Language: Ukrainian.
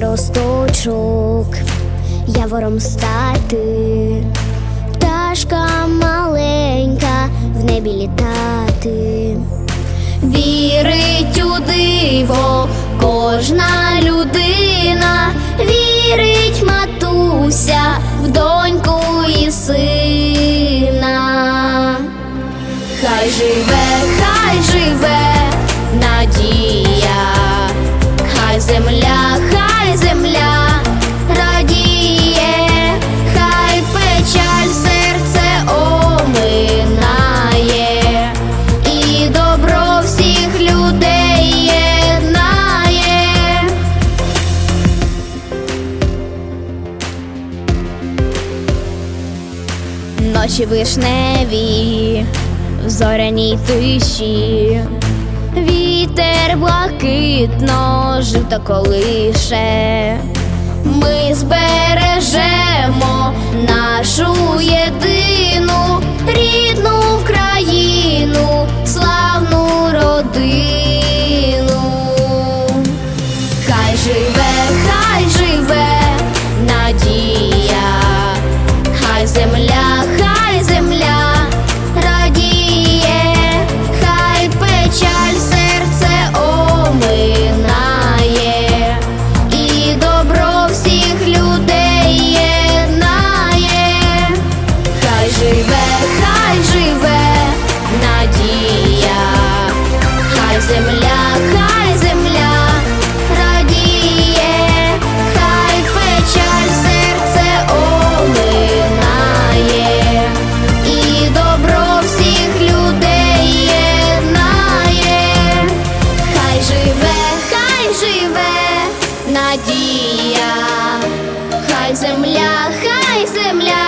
росточок, явором стати, пташка маленька в небі літати, вірить у диво кожна Ночі вишневі в зоряній тиші, вітер блакитно жито колише. Ми збережемо живе надія, хай земля, хай земля радіє, хай печаль серце оминає, і добро всіх людей єднає. Хай живе, хай живе надія, хай земля, хай земля